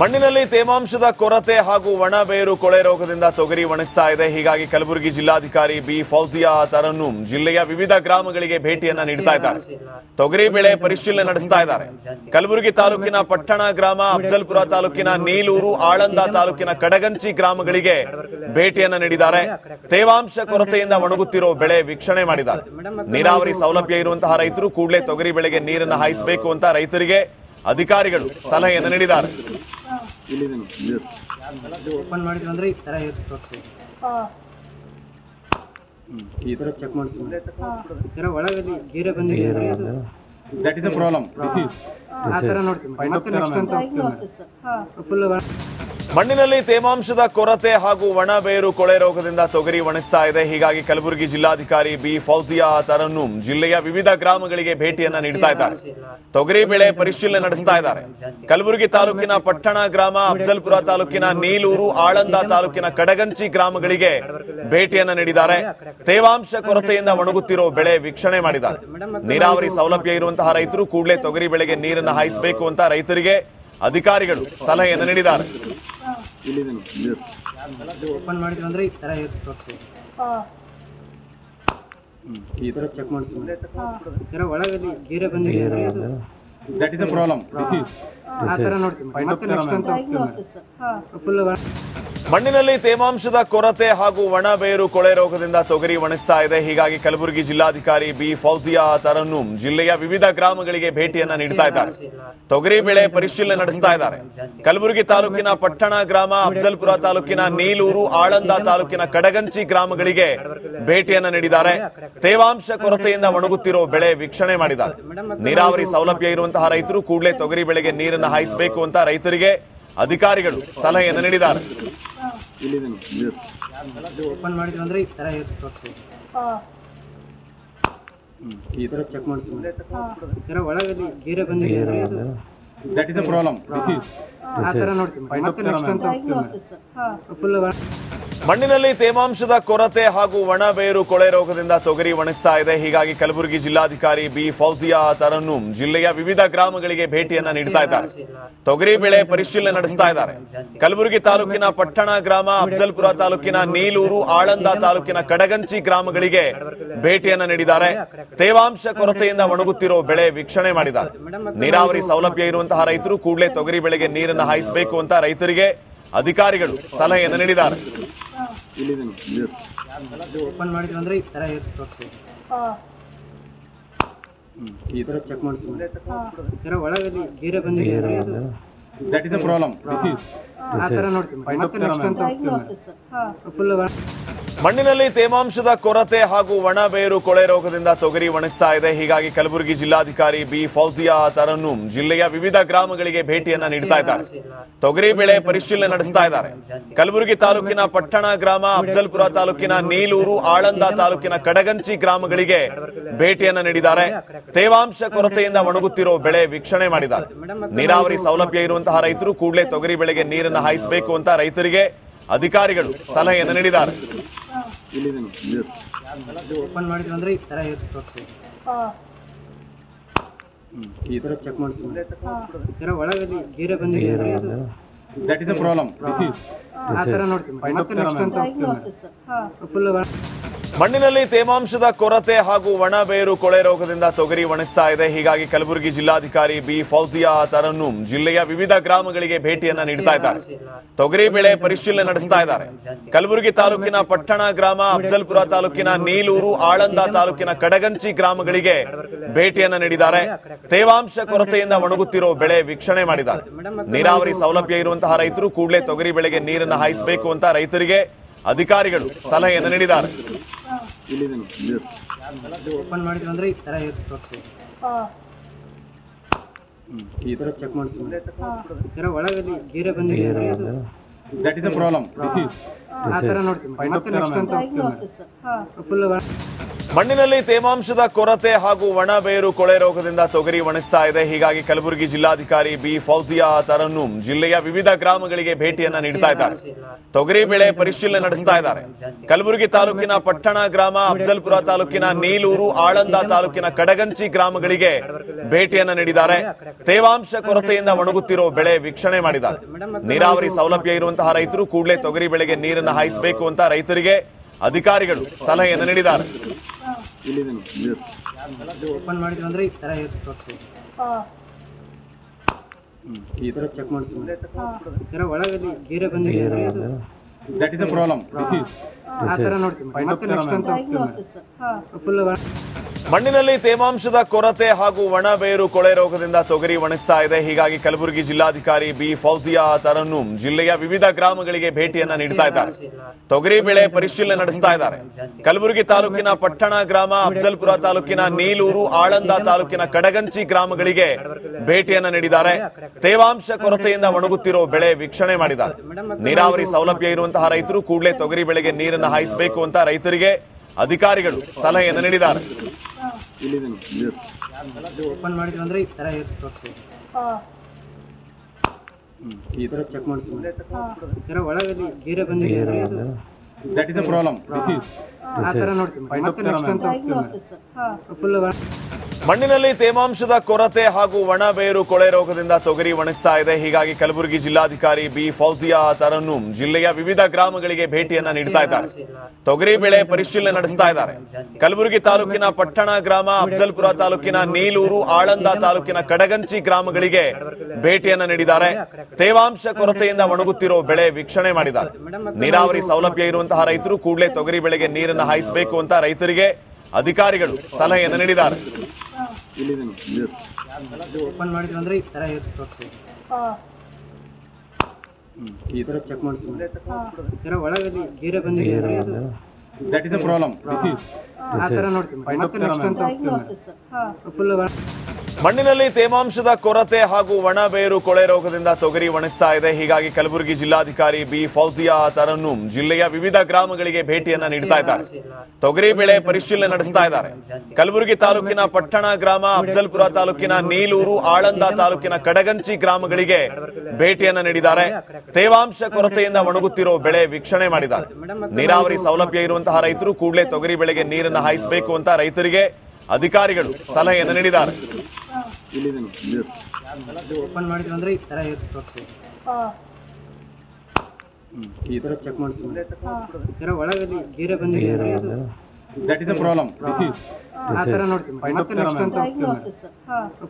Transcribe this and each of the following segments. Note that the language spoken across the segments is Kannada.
ಮಣ್ಣಿನಲ್ಲಿ ತೇವಾಂಶದ ಕೊರತೆ ಹಾಗೂ ಒಣ ಬೇರು ಕೊಳೆ ರೋಗದಿಂದ ತೊಗರಿ ಒಣಗ್ತಾ ಇದೆ. ಹೀಗಾಗಿ ಕಲಬುರಗಿ ಜಿಲ್ಲಾಧಿಕಾರಿ ಬಿ. ಫೌಜಿಯಾ ತರನ್ನು ಜಿಲ್ಲೆಯ ವಿವಿಧ ಗ್ರಾಮಗಳಿಗೆ ಭೇಟಿಯನ್ನ ನೀಡ್ತಾ ಇದ್ದಾರೆ. ತೊಗರಿ ಬೆಳೆ ಪರಿಶೀಲನೆ ನಡೆಸ್ತಾ ಇದ್ದಾರೆ. ಕಲಬುರಗಿ ತಾಲೂಕಿನ ಪಟ್ಟಣ ಗ್ರಾಮ, ಅಫ್ಜಲ್ಪುರ ತಾಲೂಕಿನ ನೀಲೂರು, ಆಳಂದ ತಾಲೂಕಿನ ಕಡಗಂಚಿ ಗ್ರಾಮಗಳಿಗೆ ಭೇಟಿಯನ್ನ ನೀಡಿದ್ದಾರೆ. ತೇವಾಂಶ ಕೊರತೆಯಿಂದ ಒಣಗುತ್ತಿರೋ ಬೆಳೆ ವೀಕ್ಷಣೆ ಮಾಡಿದ್ದಾರೆ. ನೀರಾವರಿ ಸೌಲಭ್ಯ ಇರುವಂತಹ ರೈತರು ಕೂಡಲೇ ತೊಗರಿ ಬೆಳೆಗೆ ನೀರನ್ನು ಹಾಯಿಸಬೇಕು ಅಂತ ರೈತರಿಗೆ ಅಧಿಕಾರಿಗಳು ಸಲಹೆಯನ್ನು ನೀಡಿದ್ದಾರೆ. ಇದು ಓಪನ್ ಮಾಡಿದ್ವಿ ಅಂದ್ರೆ ಈ ಥರ ಇರುತ್ತೆ ಈ ಥರ ಚೆಕ್ ಮಾಡ್ತೀವಿ ಈ ಥರ ಒಳಗಲ್ಲಿ ಜೀರೆ ಬಂದಿದೆ ಅಂದ್ರೆ That is a problem. Disease. ಆ ಥರ ನೋಡ್ತೀವಿ ಮತ್ತೆ ನೆಕ್ಸ್ಟ್ ಅಂತ ಫುಲ್ ಮಣ್ಣಿನಲ್ಲಿ ತೇವಾಂಶದ ಕೊರತೆ ಹಾಗೂ ಒಣ ಬೇರು, ಕೊಳೆ ರೋಗದಿಂದ ತೊಗರಿ ಒಣಗ್ತಾ ಇದೆ. ಹೀಗಾಗಿ ಕಲಬುರಗಿ ಜಿಲ್ಲಾಧಿಕಾರಿ ಬಿ. ಫೌಜಿಯಾ ತರನ್ನು ಜಿಲ್ಲೆಯ ವಿವಿಧ ಗ್ರಾಮಗಳಿಗೆ ಭೇಟಿಯನ್ನ ನೀಡ್ತಾ ಇದ್ದಾರೆ. ತೊಗರಿ ಬೆಳೆ ಪರಿಶೀಲನೆ ನಡೆಸ್ತಾ ಇದ್ದಾರೆ. ಕಲಬುರಗಿ ತಾಲೂಕಿನ ಪಟ್ಟಣ ಗ್ರಾಮ, ಅಫ್ಜಲ್ಪುರ ತಾಲೂಕಿನ ನೀಲೂರು, ಆಳಂದ ತಾಲೂಕಿನ ಕಡಗಂಚಿ ಗ್ರಾಮಗಳಿಗೆ ಭೇಟಿಯನ್ನ ನೀಡಿದ್ದಾರೆ. ತೇವಾಂಶ ಕೊರತೆಯಿಂದ ಒಣಗುತ್ತಿರೋ ಬೆಳೆ ವೀಕ್ಷಣೆ ಮಾಡಿದ್ದಾರೆ. ನೀರಾವರಿ ಸೌಲಭ್ಯ ಇರುವಂತಹ ರೈತರು ಕೂಡಲೇ ತೊಗರಿ ಬೆಳೆಗೆ ನೀರನ್ನು ಹಾಯಿಸಬೇಕು ಅಂತ ರೈತರಿಗೆ ಅಧಿಕಾರಿಗಳು ಸಲಹೆಯನ್ನು ನೀಡಿದ್ದಾರೆ. ಓಪನ್ ಮಾಡಿದ್ವಿ ಅಂದ್ರೆ ಈ ಥರ ಇರುತ್ತೆ ಈ ಥರ ಚೆಕ್ ಮಾಡ್ತೀವಿ. ಈ ತರ ಒಳಗೆ ಜೀರೆ ಬಂದಿದೆ ಅಂದ್ರೆ ಇದು That ಪ್ರಾಬ್ಲಮ್ a problem. ಆ ಥರ ನೋಡ್ತೀವಿ. ಮತ್ತೆ ನೆಕ್ಸ್ಟ್ ಅಂತ ಫುಲ್ ಮಣ್ಣಿನಲ್ಲಿ ತೇವಾಂಶದ ಕೊರತೆ ಹಾಗೂ ಒಣ ಬೇರು ಕೊಳೆ ರೋಗದಿಂದ ತೊಗರಿ ಒಣಗ್ತಾ ಇದೆ. ಹೀಗಾಗಿ ಕಲಬುರಗಿ ಜಿಲ್ಲಾಧಿಕಾರಿ ಬಿ. ಫೌಜಿಯಾ ತರನ್ನು ಜಿಲ್ಲೆಯ ವಿವಿಧ ಗ್ರಾಮಗಳಿಗೆ ಭೇಟಿಯನ್ನ ನೀಡ್ತಾ ಇದ್ದಾರೆ. ತೊಗರಿ ಬೆಳೆ ಪರಿಶೀಲನೆ ನಡೆಸ್ತಾ ಇದ್ದಾರೆ. ಕಲಬುರಗಿ ತಾಲೂಕಿನ ಪಟ್ಟಣ ಗ್ರಾಮ, ಅಫ್ಜಲ್ಪುರ ತಾಲೂಕಿನ ನೀಲೂರು, ಆಳಂದ ತಾಲೂಕಿನ ಕಡಗಂಚಿ ಗ್ರಾಮಗಳಿಗೆ ಭೇಟಿಯನ್ನ ನೀಡಿದ್ದಾರೆ. ತೇವಾಂಶ ಕೊರತೆಯಿಂದ ಒಣಗುತ್ತಿರೋ ಬೆಳೆ ವೀಕ್ಷಣೆ ಮಾಡಿದ್ದಾರೆ. ನೀರಾವರಿ ಸೌಲಭ್ಯ ಇರುವಂತಹ ರೈತರು ಕೂಡಲೇ ತೊಗರಿ ಬೆಳೆಗೆ ನೀರನ್ನು ಹಾಯಿಸಬೇಕು ಅಂತ ರೈತರಿಗೆ ಅಧಿಕಾರಿಗಳು ಸಲಹೆಯನ್ನು ನೀಡಿದ್ದಾರೆ. ಇದು ಓಪನ್ ಮಾಡಿದ್ರೆ ಅಂದ್ರೆ ಈ ಥರ ಇರುತ್ತೆ ಈ ಥರ ಚೆಕ್ ಮಾಡ್ತೀವಿ ಈ ಥರ ಒಳಗೆ ಜೀರೆ ಬಂದಿದೆ ಅಂದ್ರೆ is a problem. Disease. ಆ ಥರ ನೋಡ್ತೀವಿ ಮತ್ತೆ ನೆಕ್ಸ್ಟ್ ಅಂತ ಫುಲ್ ಮಣ್ಣಿನಲ್ಲಿ ತೇವಾಂಶದ ಕೊರತೆ ಹಾಗೂ ಒಣ ಬೇರು ಕೊಳೆ ರೋಗದಿಂದ ತೊಗರಿ ಒಣಗ್ತಾ ಇದೆ. ಹೀಗಾಗಿ ಕಲಬುರಗಿ ಜಿಲ್ಲಾಧಿಕಾರಿ ಬಿ. ಫೌಜಿಯಾ ತರನ್ನು ಜಿಲ್ಲೆಯ ವಿವಿಧ ಗ್ರಾಮಗಳಿಗೆ ಭೇಟಿಯನ್ನ ನೀಡ್ತಾ ಇದ್ದಾರೆ. ತೊಗರಿ ಬೆಳೆ ಪರಿಶೀಲನೆ ನಡೆಸ್ತಾ ಇದ್ದಾರೆ. ಕಲಬುರಗಿ ತಾಲೂಕಿನ ಪಟ್ಟಣ ಗ್ರಾಮ, ಅಫ್ಜಲ್ಪುರ ತಾಲೂಕಿನ ನೀಲೂರು, ಆಳಂದ ತಾಲೂಕಿನ ಕಡಗಂಚಿ ಗ್ರಾಮಗಳಿಗೆ ಭೇಟಿಯನ್ನ ನೀಡಿದ್ದಾರೆ. ತೇವಾಂಶ ಕೊರತೆಯಿಂದ ಒಣಗುತ್ತಿರೋ ಬೆಳೆ ವೀಕ್ಷಣೆ ಮಾಡಿದ್ದಾರೆ. ನೀರಾವರಿ ಸೌಲಭ್ಯ ಇರುವಂತಹ ರೈತರು ಕೂಡಲೇ ತೊಗರಿ ಬೆಳೆಗೆ ನೀರನ್ನು ಹಾಯಿಸಬೇಕು ಅಂತ ರೈತರಿಗೆ ಅಧಿಕಾರಿಗಳು ಸಲಹೆಯನ್ನು ನೀಡಿದ್ದಾರೆ. ಓಪನ್ ಮಾಡಿದ್ವಿ ಅಂದ್ರೆ ಈ ತರ ಈ ತರ ಚೆಕ್ ಮಾಡ್ತೀವಿ ಈ ಥರ ಒಳಗೆ ಜೀರೆ ಬಂದಿದೆ that is a problem a problem. Disease. ಆ ಥರ ನೋಡ್ತೀವಿ ಮತ್ತೆ ನೆಕ್ಸ್ಟ್ ಅಂತ ಫುಲ್ ಮಣ್ಣಿನಲ್ಲಿ ತೇವಾಂಶದ ಕೊರತೆ ಹಾಗೂ ಒಣ ಬೇರು ಕೊಳೆ ರೋಗದಿಂದ ತೊಗರಿ ಒಣಗ್ತಾ ಇದೆ. ಹೀಗಾಗಿ ಕಲಬುರಗಿ ಜಿಲ್ಲಾಧಿಕಾರಿ ಬಿ. ಫೌಜಿಯಾ ತರನ್ನು ಜಿಲ್ಲೆಯ ವಿವಿಧ ಗ್ರಾಮಗಳಿಗೆ ಭೇಟಿಯನ್ನ ನೀಡ್ತಾ ಇದ್ದಾರೆ. ತೊಗರಿ ಬೆಳೆ ಪರಿಶೀಲನೆ ನಡೆಸ್ತಾ ಇದ್ದಾರೆ. ಕಲಬುರಗಿ ತಾಲೂಕಿನ ಪಟ್ಟಣ ಗ್ರಾಮ, ಅಫ್ಜಲ್ಪುರ ತಾಲೂಕಿನ ನೀಲೂರು, ಆಳಂದ ತಾಲೂಕಿನ ಕಡಗಂಚಿ ಗ್ರಾಮಗಳಿಗೆ ಭೇಟಿಯನ್ನ ನೀಡಿದ್ದಾರೆ. ತೇವಾಂಶ ಕೊರತೆಯಿಂದ ಒಣಗುತ್ತಿರೋ ಬೆಳೆ ವೀಕ್ಷಣೆ ಮಾಡಿದ್ದಾರೆ. ನೀರಾವರಿ ಸೌಲಭ್ಯ ಇರುವಂತಹ ರೈತರು ಕೂಡಲೇ ತೊಗರಿ ಬೆಳೆಗೆ ನೀರನ್ನು ಹಾಯಿಸಬೇಕು ಅಂತ ರೈತರಿಗೆ ಅಧಿಕಾರಿಗಳು ಸಲಹೆಯನ್ನು ನೀಡಿದ್ದಾರೆ. ಓಪನ್ ಮಾಡಿದ್ವಿ ಅಂದ್ರೆ ಈ ಥರ ಇರುತ್ತೆ ತೋರಿಸ್ತೀವಿ ಈ ಥರ ಚೆಕ್ ಮಾಡ್ತೀವಿ ಈ ಥರ ಒಳಗೆ ಜೀರೆ ಬಂದಿದೆ ಅಂದ್ರೆ ಇದು That is ಪ್ರಾಬ್ಲಮ್. ಆ ಥರ ನೋಡ್ತೀವಿ ಮತ್ತೆ ನೆಕ್ಸ್ಟ್ ಅಂತ ಫುಲ್ ಮಣ್ಣಿನಲ್ಲಿ ತೇವಾಂಶದ ಕೊರತೆ ಹಾಗೂ ಒಣ ಬೇರು ಕೊಳೆ ರೋಗದಿಂದ ತೊಗರಿ ಒಣಗ್ತಾ ಇದೆ. ಹೀಗಾಗಿ ಕಲಬುರಗಿ ಜಿಲ್ಲಾಧಿಕಾರಿ ಬಿ. ಫೌಜಿಯಾ ತರನ್ನು ಜಿಲ್ಲೆಯ ವಿವಿಧ ಗ್ರಾಮಗಳಿಗೆ ಭೇಟಿಯನ್ನ ನೀಡ್ತಾ ಇದ್ದಾರೆ. ತೊಗರಿ ಬೆಳೆ ಪರಿಶೀಲನೆ ನಡೆಸ್ತಾ ಇದ್ದಾರೆ. ಕಲಬುರಗಿ ತಾಲೂಕಿನ ಪಟ್ಟಣ ಗ್ರಾಮ, ಅಫ್ಜಲ್ಪುರ ತಾಲೂಕಿನ ನೀಲೂರು, ಆಳಂದ ತಾಲೂಕಿನ ಕಡಗಂಚಿ ಗ್ರಾಮಗಳಿಗೆ ಭೇಟಿಯನ್ನ ನೀಡಿದ್ದಾರೆ. ತೇವಾಂಶ ಕೊರತೆಯಿಂದ ಒಣಗುತ್ತಿರೋ ಬೆಳೆ ವೀಕ್ಷಣೆ ಮಾಡಿದ್ದಾರೆ. ನೀರಾವರಿ ಸೌಲಭ್ಯ ಇರುವಂತಹ ರೈತರು ಕೂಡಲೇ ತೊಗರಿ ಬೆಳೆಗೆ ನೀರನ್ನು ಹಾಯಿಸಬೇಕು ಅಂತ ರೈತರಿಗೆ ಅಧಿಕಾರಿಗಳು ಸಲಹೆಯನ್ನು ನೀಡಿದ್ದಾರೆ. ಇದು ಓಪನ್ ಮಾಡಿದ್ವಿ ಅಂದ್ರೆ ಈ ಥರ ಇರುತ್ತೆ ತೋರಿಸ್ತೀವಿ ಈ ಚೆಕ್ ಮಾಡ್ತೀವಿ ಈ ಥರ ಒಳಗೆ ಜೀರೆ ಬಂದಿದೆ ಅಂದ್ರೆ That is a problem. Disease. ಆ ಥರ ನೋಡ್ತೀವಿ ಮತ್ತೆ ನೆಕ್ಸ್ಟ್ ಅಂತ ಫುಲ್ ಮಣ್ಣಿನಲ್ಲಿ ತೇವಾಂಶದ ಕೊರತೆ ಹಾಗೂ ಒಣ ಬೇರು ಕೊಳೆ ರೋಗದಿಂದ ತೊಗರಿ ಒಣಗ್ತಾ ಇದೆ. ಹೀಗಾಗಿ ಕಲಬುರಗಿ ಜಿಲ್ಲಾಧಿಕಾರಿ ಬಿ. ಫೌಜಿಯಾ ತರನ್ನೂಮ್ ಜಿಲ್ಲೆಯ ವಿವಿಧ ಗ್ರಾಮಗಳಿಗೆ ಭೇಟಿಯನ್ನ ನೀಡ್ತಾ ಇದ್ದಾರೆ. ತೊಗರಿ ಬೆಳೆ ಪರಿಶೀಲನೆ ನಡೆಸ್ತಾ ಇದ್ದಾರೆ. ಕಲಬುರಗಿ ತಾಲೂಕಿನ ಪಟ್ಟಣ ಗ್ರಾಮ, ಅಫ್ಜಲ್ಪುರ ತಾಲೂಕಿನ ನೀಲೂರು, ಆಳಂದ ತಾಲೂಕಿನ ಕಡಗಂಚಿ ಗ್ರಾಮಗಳಿಗೆ ಭೇಟಿಯನ್ನ ನೀಡಿದ್ದಾರೆ. ತೇವಾಂಶ ಕೊರತೆಯಿಂದ ಒಣಗುತ್ತಿರೋ ಬೆಳೆ ವೀಕ್ಷಣೆ ಮಾಡಿದ್ದಾರೆ. ನೀರಾವರಿ ಸೌಲಭ್ಯ ಇರುವಂತಹ ರೈತರು ಕೂಡಲೇ ತೊಗರಿ ಬೆಳೆಗೆ ನೀರನ್ನು ಹಾಯಿಸಬೇಕು ಅಂತ ರೈತರಿಗೆ ಅಧಿಕಾರಿಗಳು ಸಲಹೆಯನ್ನು ನೀಡಿದ್ದಾರೆ. ಇಲ್ಲಿದೆ ನೋಡಿ, ನೀರು. ಇದು ಓಪನ್ ಮಾಡಿದ್ವಿ ಅಂದ್ರೆ ಈ ತರ ಇರುತ್ತೆ ತೊಟ್ಟಿ. ಈ ಈ ತರ ಚೆಕ್ ಮಾಡ್ತೀವಿ ಇದರ ಒಳಗೆ ಗೀರೆ ಬಂದಿದೆ ಅಂದ್ರೆ ಇದು ದಟ್ ಇಸ್ ಅ ಪ್ರಾಬ್ಲಮ್ ಮಣ್ಣಿನಲ್ಲಿ ತೇವಾಂಶದ ಕೊರತೆ ಹಾಗೂ ಒಣ ಬೇರು ಕೊಳೆ ರೋಗದಿಂದ ತೊಗರಿ ಒಣಗ್ತಾ ಇದೆ. ಹೀಗಾಗಿ ಕಲಬುರಗಿ ಜಿಲ್ಲಾಧಿಕಾರಿ ಬಿ. ಫೌಜಿಯಾ ತರನ್ನು ಜಿಲ್ಲೆಯ ವಿವಿಧ ಗ್ರಾಮಗಳಿಗೆ ಭೇಟಿಯನ್ನ ನೀಡ್ತಾ ಇದ್ದಾರೆ. ತೊಗರಿ ಬೆಳೆ ಪರಿಶೀಲನೆ ನಡೆಸ್ತಾ ಇದ್ದಾರೆ. ಕಲಬುರಗಿ ತಾಲೂಕಿನ ಪಟ್ಟಣ ಗ್ರಾಮ, ಅಫ್ಜಲ್ಪುರ ತಾಲೂಕಿನ ನೀಲೂರು, ಆಳಂದ ತಾಲೂಕಿನ ಕಡಗಂಚಿ ಗ್ರಾಮಗಳಿಗೆ ಭೇಟಿಯನ್ನ ನೀಡಿದ್ದಾರೆ. ತೇವಾಂಶ ಕೊರತೆಯಿಂದ ಒಣಗುತ್ತಿರೋ ಬೆಳೆ ವೀಕ್ಷಣೆ ಮಾಡಿದ್ದಾರೆ. ನೀರಾವರಿ ಸೌಲಭ್ಯ ಇರುವಂತಹ ರೈತರು ಕೂಡಲೇ ತೊಗರಿ ಬೆಳೆಗೆ ನೀರನ್ನು ಹಾಯಿಸಬೇಕು ಅಂತ ರೈತರಿಗೆ ಅಧಿಕಾರಿಗಳು ಸಲಹೆಯನ್ನು ನೀಡಿದ್ದಾರೆ. ಇದು ಓಪನ್ ಮಾಡಿದ್ರೆ ಅಂದ್ರೆ ಈ ತರ. ಹ್ಮ್. ಈ ಈ ತರ ಚೆಕ್ ಮಾಡ್ತೀವಿ ತರ ಒಳಗೆ ಗೀರೆ ಬಂದಿದೆ ಅಂದ್ರೆ that is a problem this is ಆ ತರ ನೋಡ್ತೀವಿ ಮತ್ತೆ ನೆಕ್ಸ್ಟ್ ಅಂತ ಫುಲ್ ಮಣ್ಣಿನಲ್ಲಿ ತೇವಾಂಶದ ಕೊರತೆ ಹಾಗೂ ಒಣ ಬೇರು ಕೊಳೆ ರೋಗದಿಂದ ತೊಗರಿ ಒಣಗ್ತಾ ಇದೆ. ಹೀಗಾಗಿ ಕಲಬುರಗಿ ಜಿಲ್ಲಾಧಿಕಾರಿ ಬಿ. ಫೌಜಿಯಾ ತರನ್ನು ಜಿಲ್ಲೆಯ ವಿವಿಧ ಗ್ರಾಮಗಳಿಗೆ ಭೇಟಿಯನ್ನ ನೀಡ್ತಾ ಇದ್ದಾರೆ. ತೊಗರಿ ಬೆಳೆ ಪರಿಶೀಲನೆ ನಡೆಸ್ತಾ ಇದ್ದಾರೆ. ಕಲಬುರಗಿ ತಾಲೂಕಿನ ಪಟ್ಟಣ ಗ್ರಾಮ, ಅಫ್ಜಲ್ಪುರ ತಾಲೂಕಿನ ನೀಲೂರು, ಆಳಂದ ತಾಲೂಕಿನ ಕಡಗಂಚಿ ಗ್ರಾಮಗಳಿಗೆ ಭೇಟಿಯನ್ನ ನೀಡಿದ್ದಾರೆ. ತೇವಾಂಶ ಕೊರತೆಯಿಂದ ಒಣಗುತ್ತಿರೋ ಬೆಳೆ ವೀಕ್ಷಣೆ ಮಾಡಿದ್ದಾರೆ. ನೀರಾವರಿ ಸೌಲಭ್ಯ ಇರುವಂತಹ ರೈತರು ಕೂಡಲೇ ತೊಗರಿ ಬೆಳೆಗೆ ನೀರನ್ನು ಹಾಯಿಸಬೇಕು ಅಂತ ರೈತರಿಗೆ ಅಧಿಕಾರಿಗಳು ಸಲಹೆಯನ್ನು ನೀಡಿದ್ದಾರೆ ಇಲ್ಲಿದೆ ನೋಡಿ, ನೀರು. ಇದು ಓಪನ್ ಮಾಡಿದ್ವಿ ಅಂದ್ರೆ ಈ ತರ ಇರುತ್ತೆ. ಈ ತರ ಚೆಕ್ ಮಾಡ್ತೀವಿ ಒಳಗಲ್ಲಿ ಗೀರೆ ಬಂದಿದೆ ಅಂದ್ರೆ that is a problem this ಆ ತರ ನೋಡ್ತೀವಿ ಮತ್ತೆ ನೆಕ್ಸ್ಟ್ ಅಂತ ಫುಲ್ ಮಣ್ಣಿನಲ್ಲಿ ತೇವಾಂಶದ ಕೊರತೆ ಹಾಗೂ ಒಣ ಬೇರು ಕೊಳೆ ರೋಗದಿಂದ ತೊಗರಿ ಒಣಗ್ತಾ ಇದೆ. ಹೀಗಾಗಿ ಕಲಬುರಗಿ ಜಿಲ್ಲಾಧಿಕಾರಿ ಬಿ. ಫೌಜಿಯಾ ತರನ್ನು ಜಿಲ್ಲೆಯ ವಿವಿಧ ಗ್ರಾಮಗಳಿಗೆ ಭೇಟಿಯನ್ನ ನೀಡ್ತಾ ಇದ್ದಾರೆ. ತೊಗರಿ ಬೆಳೆ ಪರಿಶೀಲನೆ ನಡೆಸ್ತಾ ಇದ್ದಾರೆ. ಕಲಬುರಗಿ ತಾಲೂಕಿನ ಪಟ್ಟಣ ಗ್ರಾಮ, ಅಫ್ಜಲ್ಪುರ ತಾಲೂಕಿನ ನೀಲೂರು, ಆಳಂದ ತಾಲೂಕಿನ ಕಡಗಂಚಿ ಗ್ರಾಮಗಳಿಗೆ ಭೇಟಿಯನ್ನ ನೀಡಿದ್ದಾರೆ. ತೇವಾಂಶ ಕೊರತೆಯಿಂದ ಒಣಗುತ್ತಿರೋ ಬೆಳೆ ವೀಕ್ಷಣೆ ಮಾಡಿದ್ದಾರೆ. ನೀರಾವರಿ ಸೌಲಭ್ಯ ಇರುವಂತಹ ರೈತರು ಕೂಡಲೇ ತೊಗರಿ ಬೆಳೆಗೆ ನೀರನ್ನು ಹಾಯಿಸಬೇಕು ಅಂತ ರೈತರಿಗೆ ಅಧಿಕಾರಿಗಳು ಸಲಹೆಯನ್ನು ನೀಡಿದ್ದಾರೆ ಇಲ್ಲಿದೆ ನೋಡಿ, ನೀರು. ಇದು ಓಪನ್ ಮಾಡಿದ್ರೆ ಅಂದ್ರೆ ಈ ತರ. ಹ್ಮ್. ಈ ತರ ಚೆಕ್ ಮಾಡ್ತೀವಿ ಇದರ ಒಳಗೆ ಗೀರೆ ಬಂದಿದೆ ಅಂದ್ರೆ ಇದು that is a problem this is ಆ ತರ ನೋಡ್ತೀವಿ ಮತ್ತೆ ನೆಕ್ಸ್ಟ್ ಅಂತ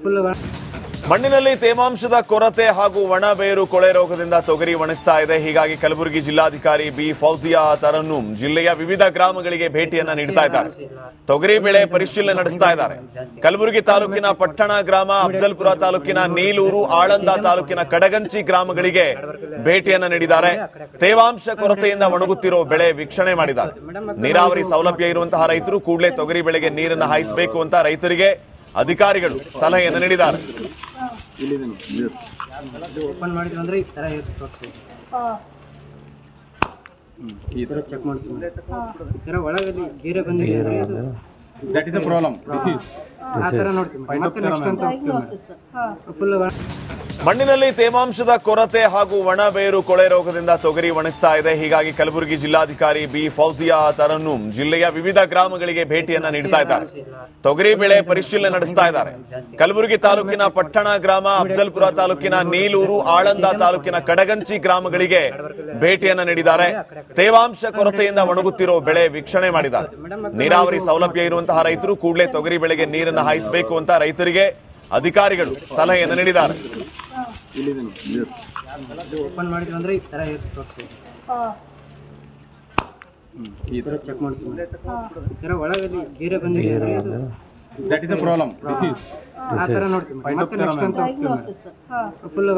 ಫುಲ್ ಮಣ್ಣಿನಲ್ಲಿ ತೇವಾಂಶದ ಕೊರತೆ ಹಾಗೂ ಒಣ ಬೇರು ಕೊಳೆ ರೋಗದಿಂದ ತೊಗರಿ ಒಣಗ್ತಾ ಇದೆ. ಹೀಗಾಗಿ ಕಲಬುರಗಿ ಜಿಲ್ಲಾಧಿಕಾರಿ ಬಿ. ಫೌಜಿಯಾ ತರನ್ನು ಜಿಲ್ಲೆಯ ವಿವಿಧ ಗ್ರಾಮಗಳಿಗೆ ಭೇಟಿಯನ್ನ ನೀಡ್ತಾ ಇದ್ದಾರೆ. ತೊಗರಿ ಬೆಳೆ ಪರಿಶೀಲನೆ ನಡೆಸ್ತಾ ಇದ್ದಾರೆ. ಕಲಬುರಗಿ ತಾಲೂಕಿನ ಪಟ್ಟಣ ಗ್ರಾಮ, ಅಫ್ಜಲ್ಪುರ ತಾಲೂಕಿನ ನೀಲೂರು, ಆಳಂದ ತಾಲೂಕಿನ ಕಡಗಂಚಿ ಗ್ರಾಮಗಳಿಗೆ ಭೇಟಿಯನ್ನ ನೀಡಿದ್ದಾರೆ. ತೇವಾಂಶ ಕೊರತೆಯಿಂದ ಒಣಗುತ್ತಿರೋ ಬೆಳೆ ವೀಕ್ಷಣೆ ಮಾಡಿದ್ದಾರೆ. ನೀರಾವರಿ ಸೌಲಭ್ಯ ಇರುವಂತಹ ರೈತರು ಕೂಡಲೇ ತೊಗರಿ ಬೆಳೆಗೆ ನೀರನ್ನು ಹಾಯಿಸಬೇಕು ಅಂತ ರೈತರಿಗೆ ಅಧಿಕಾರಿಗಳು ಸಲಹೆಯನ್ನು ನೀಡಿದ್ದಾರೆ. ಇಲ್ಲಿದೆ ನೋಡಿ, ನೀರು. ಇದು ಓಪನ್ ಮಾಡಿದ್ರು ಅಂದ್ರೆ ಈ ತರ ಇರುತ್ತೆ ತೊಟ್ಟಿ. ಹ್ಮ್. ಈ ಥರ ತರ ಚೆಕ್ ಮಾಡ್ತೀವಿ ಇದರ ಒಳಗೆ ಗೀರೆ ಬಂದಿದೆ ಅಂದ್ರೆ ಇದು that is a problem this is ಆ ಥರ ನೋಡ್ತೀವಿ. ಮತ್ತೆ ನೆಕ್ಸ್ಟ್ ಅಂತ ಫುಲ್ ಮಣ್ಣಿನಲ್ಲಿ ತೇವಾಂಶದ ಕೊರತೆ ಹಾಗೂ ಒಣ ಬೇರು, ಕೊಳೆ ರೋಗದಿಂದ ತೊಗರಿ ಒಣಗ್ತಾ ಇದೆ. ಹೀಗಾಗಿ ಕಲಬುರಗಿ ಜಿಲ್ಲಾಧಿಕಾರಿ ಬಿ. ಫೌಜಿಯಾ ತರನ್ನು ಜಿಲ್ಲೆಯ ವಿವಿಧ ಗ್ರಾಮಗಳಿಗೆ ಭೇಟಿಯನ್ನ ನೀಡ್ತಾ ಇದ್ದಾರೆ. ತೊಗರಿ ಬೆಳೆ ಪರಿಶೀಲನೆ ನಡೆಸ್ತಾ ಇದ್ದಾರೆ. ಕಲಬುರಗಿ ತಾಲೂಕಿನ ಪಟ್ಟಣ ಗ್ರಾಮ, ಅಫ್ಜಲ್ಪುರ ತಾಲೂಕಿನ ನೀಲೂರು, ಆಳಂದ ತಾಲೂಕಿನ ಕಡಗಂಚಿ ಗ್ರಾಮಗಳಿಗೆ ಭೇಟಿಯನ್ನ ನೀಡಿದ್ದಾರೆ. ತೇವಾಂಶ ಕೊರತೆಯಿಂದ ಒಣಗುತ್ತಿರೋ ಬೆಳೆ ವೀಕ್ಷಣೆ ಮಾಡಿದ್ದಾರೆ. ನೀರಾವರಿ ಸೌಲಭ್ಯ ಇರುವಂತಹ ರೈತರು ಕೂಡಲೇ ತೊಗರಿ ಬೆಳೆಗೆ ನೀರನ್ನು ಹಾಯಿಸಬೇಕು ಅಂತ ರೈತರಿಗೆ ಅಧಿಕಾರಿಗಳು ಸಲಹೆಯನ್ನು ನೀಡಿದ್ದಾರೆ ಇಲ್ಲಿದೆ ನೋಡಿ, ನೀರು. ಇದು ಓಪನ್ ಮಾಡಿದ್ರೆ ಅಂದ್ರೆ ಈ ತರ ಇರುತ್ತೆ. ಈ ತರ ಚೆಕ್ ಮಾಡ್ತೀವಿ ಇದರ ಒಳಗಲ್ಲಿ ಬಂದಿದೆ ಅಂದ್ರೆ that is a problem this is ಆ ತರ ನೋಡ್ತೀವಿ ಮತ್ತೆ ನೆಕ್ಸ್ಟ್ ಅಂತ ಫುಲ್